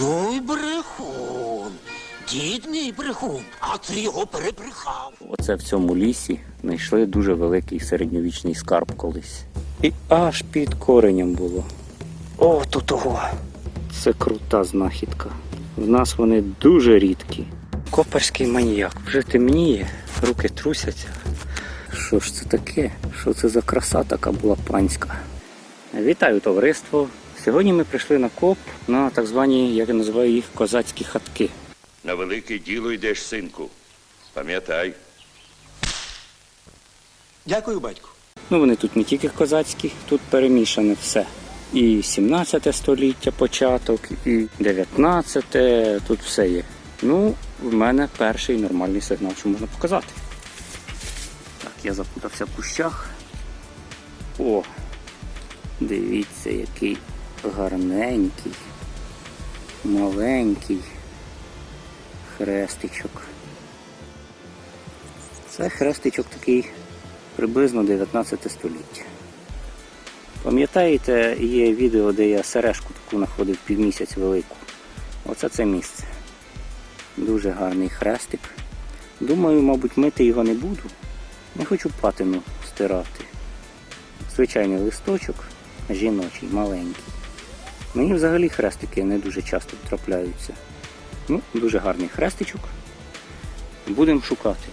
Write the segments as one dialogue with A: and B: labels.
A: Ну й брехун. Дід мій брехун, а ти його перебрехав.
B: Оце в цьому лісі знайшли дуже великий середньовічний скарб колись. І аж під коренем було. О, тут того. Це крута знахідка. В нас вони дуже рідкі. Коперський маніяк. Вже темніє, руки трусяться. Що ж це таке? Що це за краса така була панська? Вітаю товариство! Сьогодні ми прийшли на коп на так звані, як я називаю їх, козацькі хатки.
C: На велике діло йдеш, синку. Пам'ятай.
D: Дякую, батьку.
B: Ну, вони тут не тільки козацькі, тут перемішане все. І 17 століття початок, і 19, тут все є. Ну, в мене перший нормальний сигнал, що можна показати. Так, я запутався в кущах. О, дивіться, який гарненький, маленький хрестичок. Це хрестичок такий приблизно 19 століття. Пам'ятаєте, є відео, де я сережку таку знаходив півмісяць велику. Оце це місце. Дуже гарний хрестик. Думаю, мабуть, мити його не буду. Не хочу патину стирати. Звичайний листочок, жіночий, маленький. Мені взагалі хрестики не дуже часто трапляються. Ну, дуже гарний хрестичок. Будемо шукати.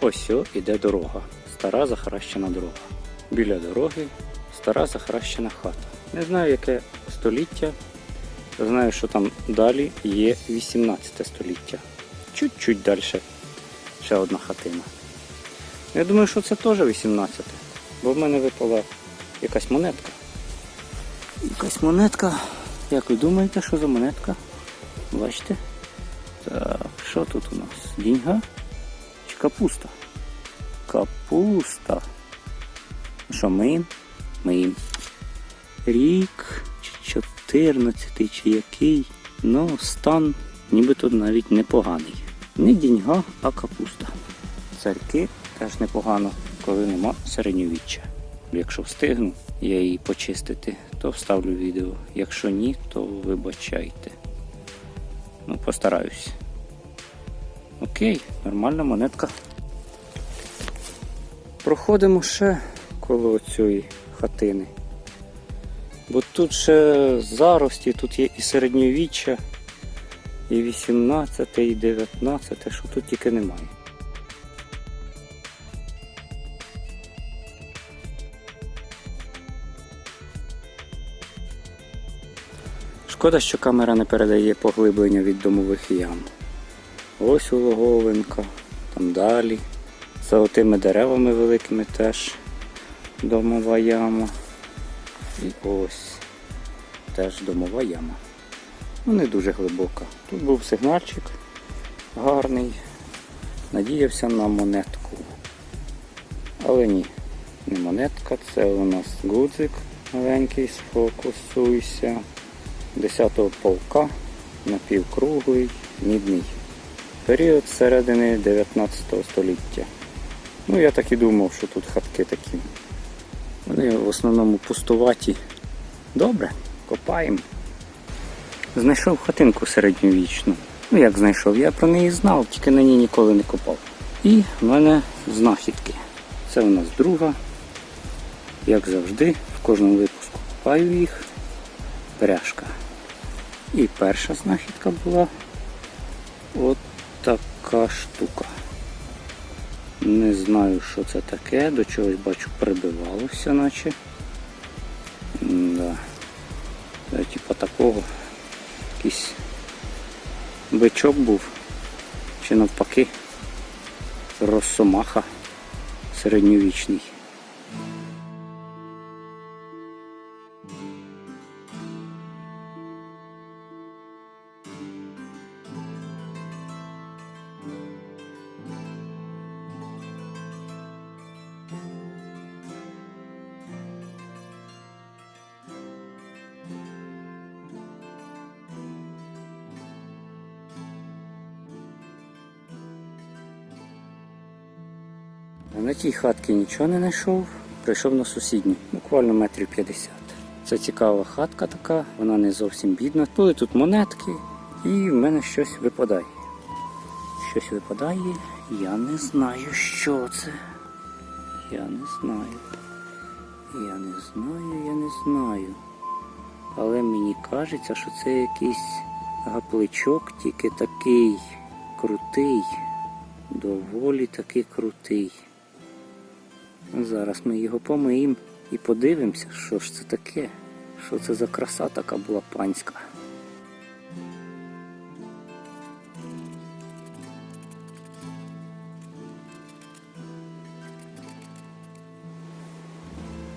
B: Ось іде дорога. Стара захаращена дорога. Біля дороги стара захаращена хата. Не знаю, яке століття. Знаю, що там далі є 18 століття. Чуть-чуть далі ще одна хатина. Я думаю, що це теж 18, бо в мене випала якась монетка. Якась монетка. Як ви думаєте, що за монетка? Бачите? Так, що тут у нас? Діньга? Чи капуста? Капуста. Що миєм? Миєм. Рік чи 14 чи який. Ну, стан нібито навіть непоганий. Не діньга, а капуста. Царьки теж непогано, коли нема середньовіччя. Якщо встигну я її почистити, то вставлю відео. Якщо ні, то вибачайте. Ну, постараюсь. Окей, нормальна монетка. Проходимо ще коло цієї хатини. Бо тут ще зарості, тут є і середньовіччя, і 18, і 19, що тут тільки немає. Шкода, що камера не передає поглиблення від домових ям. Ось улоговинка, там далі. За отими деревами великими теж домова яма. І ось теж домова яма. Ну, не дуже глибока. Тут був сигнальчик гарний. Надіявся на монетку. Але ні, не монетка, це у нас гудзик маленький, сфокусуйся. 10-го полка, напівкруглий, мідний. Період середини 19 століття. Ну, я так і думав, що тут хатки такі. Вони в основному пустуваті. Добре, копаємо. Знайшов хатинку середньовічну. Ну як знайшов? Я про неї знав, тільки на ній ніколи не копав. І в мене знахідки. Це у нас друга. Як завжди, в кожному випуску копаю їх. Пряжка. І перша знахідка була от така штука. Не знаю, що це таке, до чогось бачу прибивалося, наче. Да. Це типа такого. Якийсь бичок був. Чи навпаки росомаха середньовічний. На тій хатці нічого не знайшов, прийшов на сусідню, буквально метрів 50. Це цікава хатка така, вона не зовсім бідна. Були тут монетки, і в мене щось випадає. Щось випадає, я не знаю, що це. Я не знаю. Я не знаю, я не знаю. Але мені кажеться, що це якийсь гапличок, тільки такий крутий. Доволі таки крутий. Зараз ми його помиємо і подивимося, що ж це таке. Що це за краса така була панська.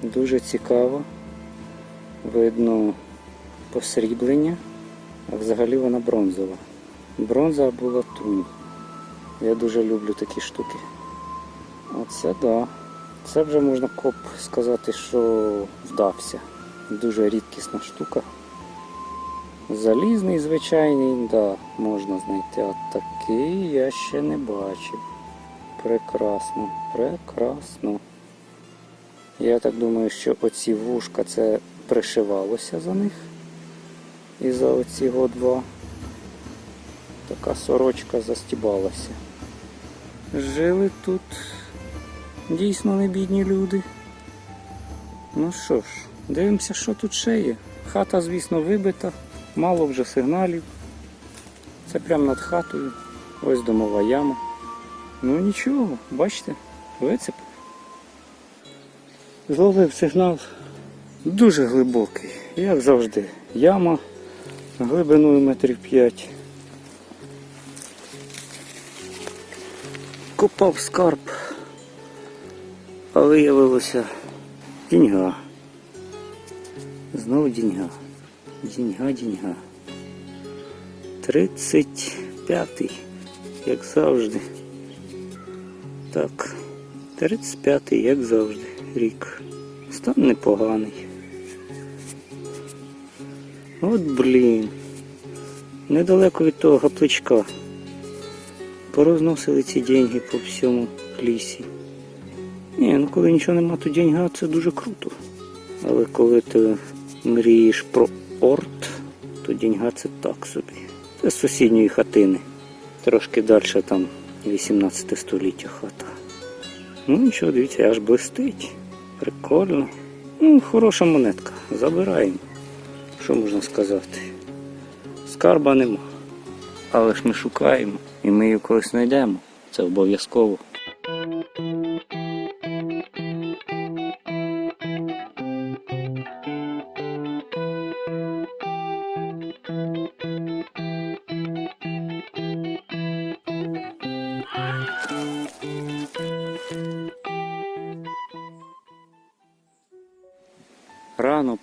B: Дуже цікаво. Видно посріблення, а взагалі вона бронзова. Бронза або латунь. Я дуже люблю такі штуки. Оце да. Це вже можна коп сказати, що вдався. Дуже рідкісна штука. Залізний, звичайний, да, можна знайти. А такий я ще не бачив. Прекрасно, прекрасно. Я так думаю, що оці вушка це пришивалося за них. І за оці го два. Така сорочка застібалася. Жили тут дійсно не бідні люди. Ну що ж, дивимося, що тут ще є. Хата, звісно, вибита, мало вже сигналів. Це прямо над хатою. Ось домова яма. Ну нічого, бачите, вицеп. Зловив сигнал дуже глибокий, як завжди. Яма глибиною метрів 5. Копав скарб, а виявилося діньга. Знову діньга. Діньга, діньга. 35-й, як завжди. Так, 35-й, як завжди, рік. Стан непоганий. От блін. Недалеко від того гапличка. Порозносили ці деньги по всьому лісі. Ні, ну коли нічого нема, то деньга це дуже круто. Але коли ти мрієш про орт, то деньга це так собі. Це з сусідньої хатини. Трошки далі там 18 століття хата. Ну нічого, дивіться, аж блистить. Прикольно. Ну, хороша монетка. Забираємо. Що можна сказати? Скарба нема. Але ж ми шукаємо і ми її колись знайдемо. Це обов'язково.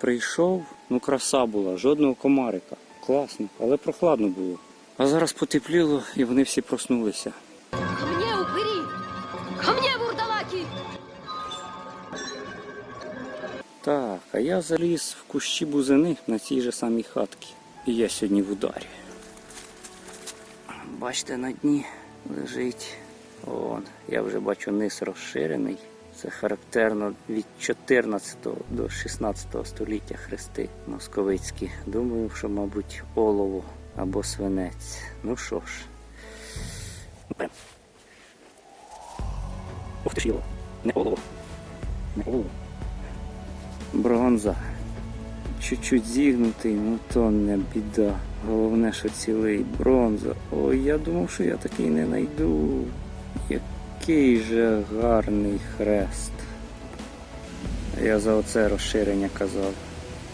B: Прийшов, ну краса була, жодного комарика. Класно, але прохладно було. А зараз потепліло і вони всі проснулися.
D: Ко мне, упыри! Ко мне, вурдалаки!
B: Так, а я заліз в кущі бузини на цій же самій хатці. І я сьогодні в ударі. Бачите, на дні лежить. Вон, я вже бачу низ розширений. Це характерно від 14 до 16 століття хрести московицькі. Думаю, що, мабуть, олово або свинець. Ну що ж. Берем. Ух ти ж його. Не олово. Не олово. Бронза. Чуть-чуть зігнутий, ну то не біда. Головне, що цілий бронза. Ой, я думав, що я такий не знайду. Який же гарний хрест. Я за оце розширення казав.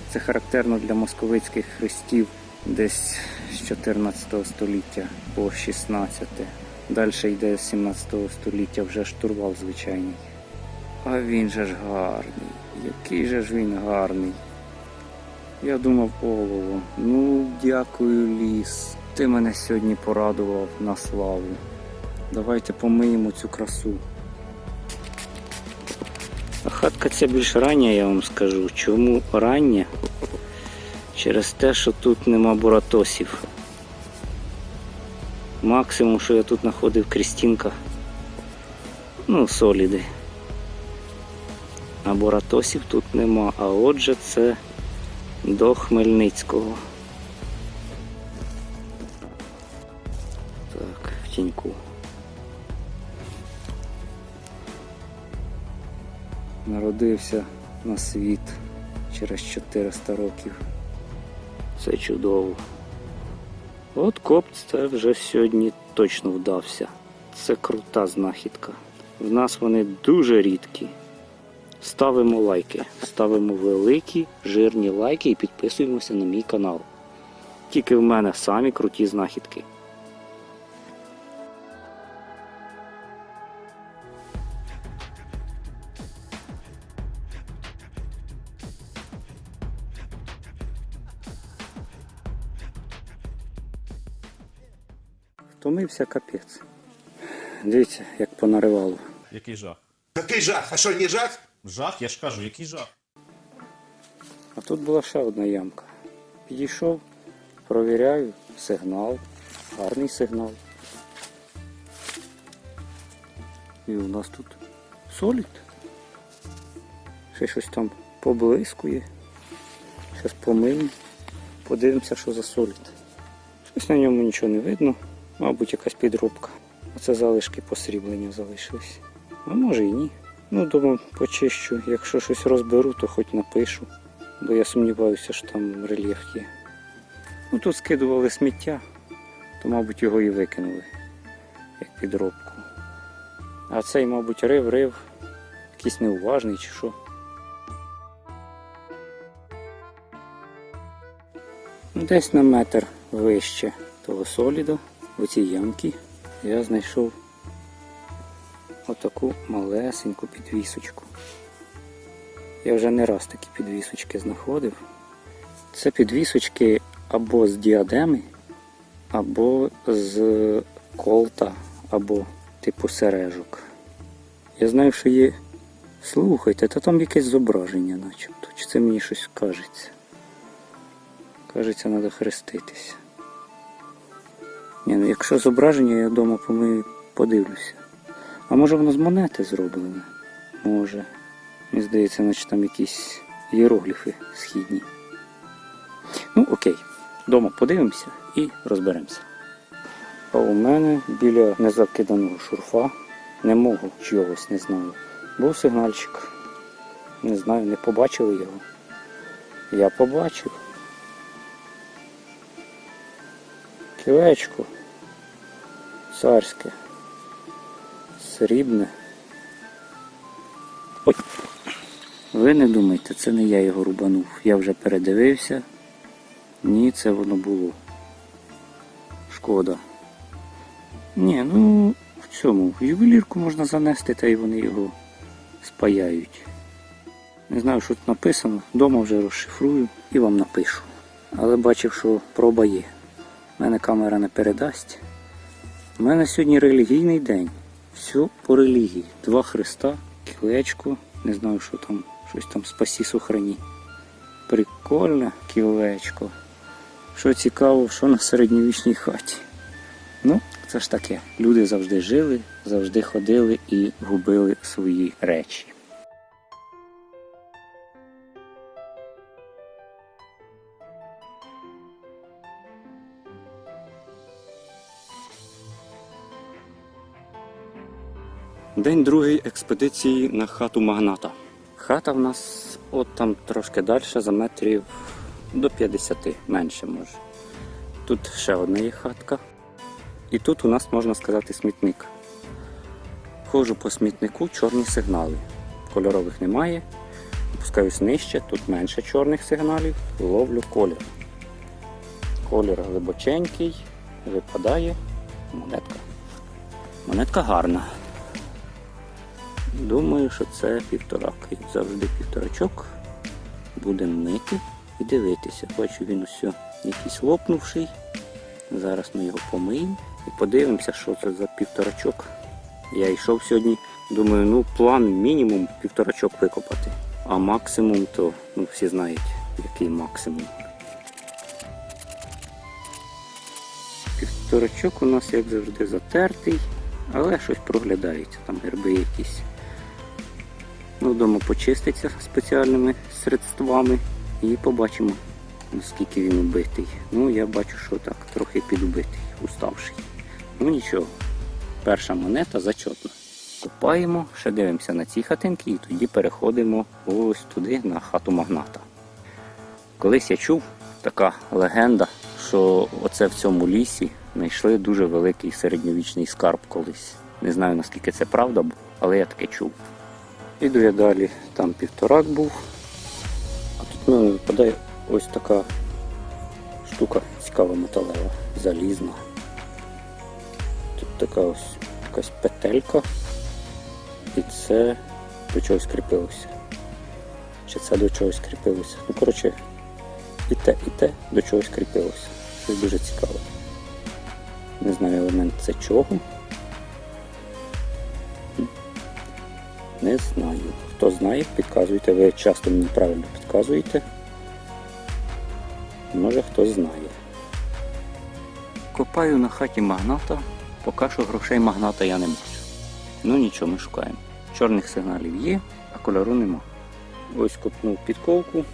B: Це характерно для московицьких хрестів десь з 14 століття по 16. Далі йде з 17 століття вже штурвал звичайний. А він же ж гарний. Який же ж він гарний. Я думав олово. Ну, дякую, ліс. Ти мене сьогодні порадував на славу. Давайте помиємо цю красу. Хатка ця більш рання, я вам скажу. Чому рання? Через те, що тут нема буратосів. Максимум, що я тут знаходив крістінка. Ну, соліди. А боратосів тут нема. А отже, це до Хмельницького. Так, в тіньку. Народився на світ через 400 років. Це чудово. От копт це вже сьогодні точно вдався. Це крута знахідка. В нас вони дуже рідкі. Ставимо лайки, ставимо великі жирні лайки і підписуємося на мій канал. Тільки в мене самі круті знахідки. Втомився капець. Дивіться, як понаривало.
E: Який жах?
F: Який жах? А що, не жах?
E: Жах, я ж кажу, який жах?
B: А тут була ще одна ямка. Підійшов, провіряю, сигнал, гарний сигнал. І у нас тут солід. Ще щось там поблискує. Щось помиємо. Подивимося, що за солід. Щось на ньому нічого не видно. Мабуть, якась підробка. Оце залишки посріблення залишились. А може і ні. Ну, думаю, почищу. Якщо щось розберу, то хоч напишу. Бо я сумніваюся, що там рельєф є. Ну тут скидували сміття, то, мабуть, його і викинули, як підробку. А цей, мабуть, рив, рив, якийсь неуважний чи що. Десь на метр вище того соліду, в цій ямці, я знайшов отаку малесеньку підвісочку. Я вже не раз такі підвісочки знаходив. Це підвісочки або з діадеми, або з колта, або типу сережок. Я знаю, що є. Слухайте, та там якесь зображення начебто. Чи це мені щось кажеться? Кажеться, треба хреститися. Ні, ну якщо зображення, я вдома помию, подивлюся. А може воно з монети зроблене? Може. Мені здається, наче там якісь іерогліфи східні. Ну, окей. Дома подивимося і розберемося. А у мене біля незакиданого шурфа, не мого чогось, не знаю. Був сигнальчик. Не знаю, не побачили його. Я побачив. Кілечко. Царське. Срібне. Ой. Ви не думайте, це не я його рубанув. Я вже передивився. Ні, це воно було. Шкода. Ні, ну в цьому. В ювелірку можна занести, та й вони його спаяють. Не знаю, що тут написано. Дома вже розшифрую і вам напишу. Але бачив, що проба є. У мене камера не передасть. У мене сьогодні релігійний день. Все по релігії. Два хреста, кілечко, не знаю, що там, щось там спасі сохрані. Прикольне кілечко. Що цікаво, що на середньовічній хаті. Ну, це ж таке. Люди завжди жили, завжди ходили і губили свої речі. День другий експедиції на хату магната. Хата в нас от там трошки далі, за метрів до 50, менше може. Тут ще одна є хатка. І тут у нас можна сказати смітник. Ходжу по смітнику чорні сигнали. Кольорових немає. Опускаюсь нижче, тут менше чорних сигналів, ловлю колір. Колір глибоченький, випадає монетка. Монетка гарна. Думаю, що це півторак. Як завжди півторачок. Будемо мити і дивитися. Бачу, він усе якийсь лопнувший. Зараз ми його помиємо і подивимося, що це за півторачок. Я йшов сьогодні, думаю, ну план мінімум півторачок викопати. А максимум то, ну всі знають, який максимум. Півторачок у нас, як завжди, затертий, але щось проглядається, там герби якісь. Ну, вдома почиститься спеціальними средствами і побачимо, наскільки він убитий. Ну, я бачу, що так, трохи підубитий, уставший. Ну нічого. Перша монета зачетна. Копаємо, ще дивимося на ці хатинки і тоді переходимо ось туди на хату магната. Колись я чув така легенда, що оце в цьому лісі знайшли дуже великий середньовічний скарб колись. Не знаю наскільки це правда, але я таке чув. Іду я далі, там півторак був. А тут в мене випадає ось така штука цікава металева, залізна. Тут така ось якась петелька. І це до чогось кріпилося. Чи це до чогось кріпилося? Ну, коротше, і те, і те до чогось кріпилося. Це дуже цікаво. Не знаю елемент це чого. Не знаю. Хто знає, підказуйте. Ви часто мені правильно підказуєте. Може хтось знає. Копаю на хаті магната, поки що грошей магната я не бачу. Ну нічого, ми шукаємо. Чорних сигналів є, а кольору нема. Ось копнув підковку,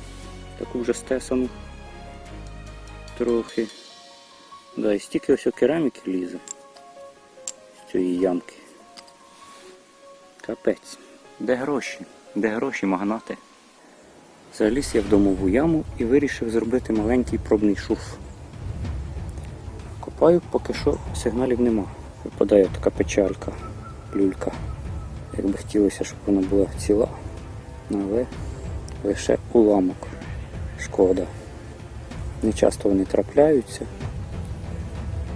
B: таку вже стесану. Трохи. Да, і стільки ось кераміки лізе з цієї ямки. Капець. Де гроші? Де гроші, магнати? Заліз я в домову яму і вирішив зробити маленький пробний шурф. Копаю, поки що сигналів нема. Випадає така печалька, люлька. Якби хотілося, щоб вона була ціла, але лише уламок. Шкода. Не часто вони трапляються.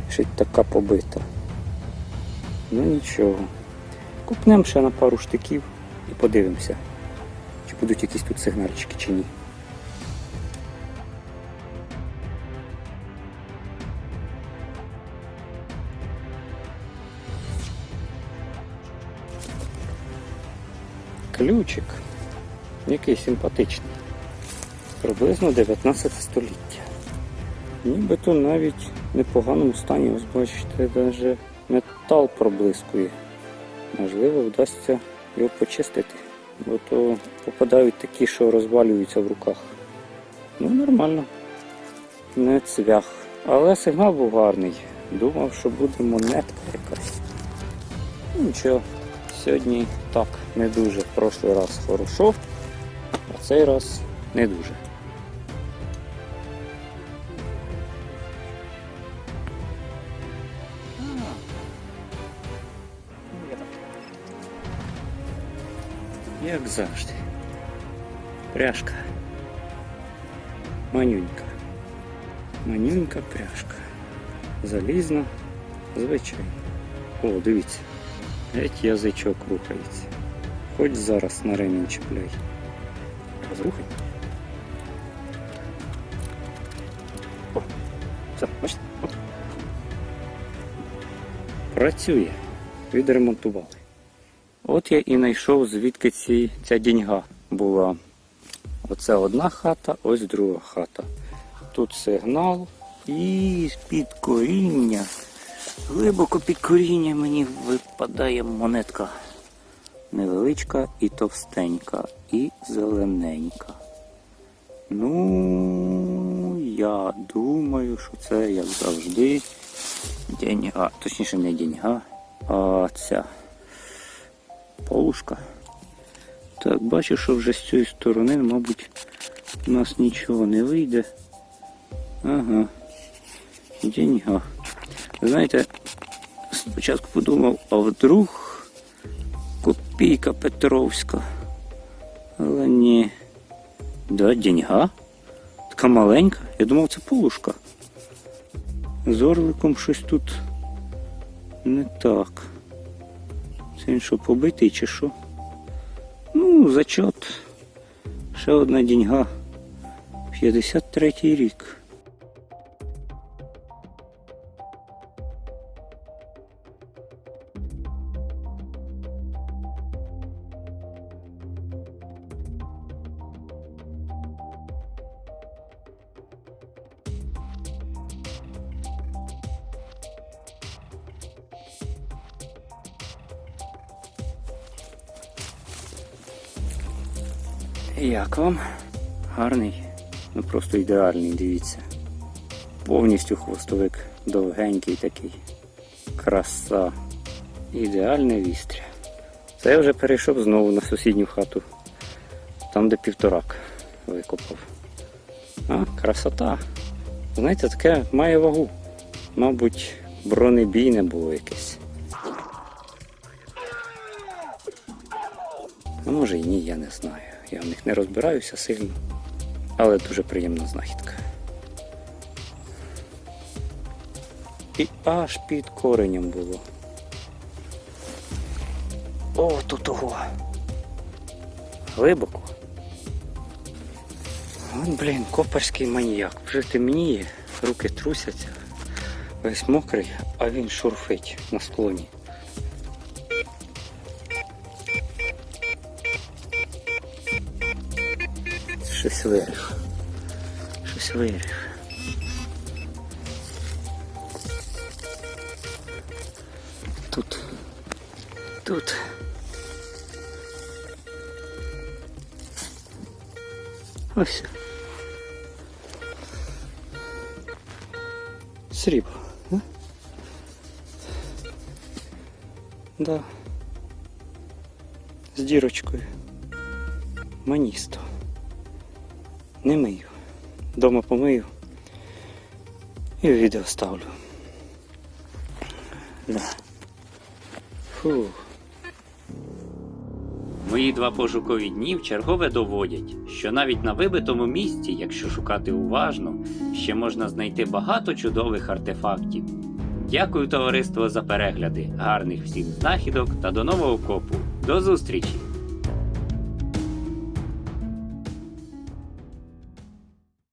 B: Ще така побита. Ну нічого. Купнемо ще на пару штиків і подивимося, чи будуть якісь тут сигнальчики чи ні. Ключик. Який симпатичний. Приблизно 19 століття. Нібито навіть в непоганому стані. Ось бачите, навіть метал проблискує. Можливо, вдасться його почистити. Бо то попадають такі, що розвалюються в руках. Ну, нормально. Не цвях. Але сигнал був гарний. Думав, що буде монетка якась. Ну, Нічого, сьогодні так не дуже. В прошлий раз хорошо, а цей раз не дуже. Як завжди. Пряжка. Манюнька. Манюнька пряжка. Залізна, звичайно. О, дивіться. Геть язичок рухається. Хоч зараз на ремінь чіпляй. Розрухай. О, все, бачите? Працює. Відремонтували. От я і знайшов, звідки ці, ця діньга була. Оце одна хата, ось друга хата. Тут сигнал і під коріння. Глибоко під коріння мені випадає монетка. Невеличка і товстенька, і зелененька. Ну, я думаю, що це, як завжди, деньга. Точніше, не деньга, а ця полушка. Так, бачу, що вже з цієї сторони, мабуть, у нас нічого не вийде. Ага. Деньга. Знаєте, спочатку подумав, а вдруг копійка Петровська. Але ні. Да, деньга. Така маленька. Я думав, це полушка. З орликом щось тут не так. Він що, побитий чи що? Ну, зачот. Ще одна деньга. 53-й рік. Як вам? Гарний. Ну просто ідеальний, дивіться. Повністю хвостовик довгенький такий. Краса. Ідеальне вістря. Це я вже перейшов знову на сусідню хату. Там, де півторак викопав. А, красота. Знаєте, таке має вагу. Мабуть, бронебійне було якесь. А може і ні, я не знаю. Я в них не розбираюся сильно. Але дуже приємна знахідка. І аж під коренем було. О, тут ого. Глибоко. От, блін, коперський маніяк. Вже темніє, руки трусяться, весь мокрий, а він шурфить на склоні. Щось вирив. Щось вирив. Тут. Тут. Ось. Срібло. а? Да. З дірочкою. Маністо. Не мию. Дома помию. І відео ставлю. Да. Фу. Мої два пошукові дні вчергове доводять, що навіть на вибитому місці, якщо шукати уважно, ще можна знайти багато чудових артефактів. Дякую товариство за перегляди, гарних всім знахідок та до нового копу. До зустрічі!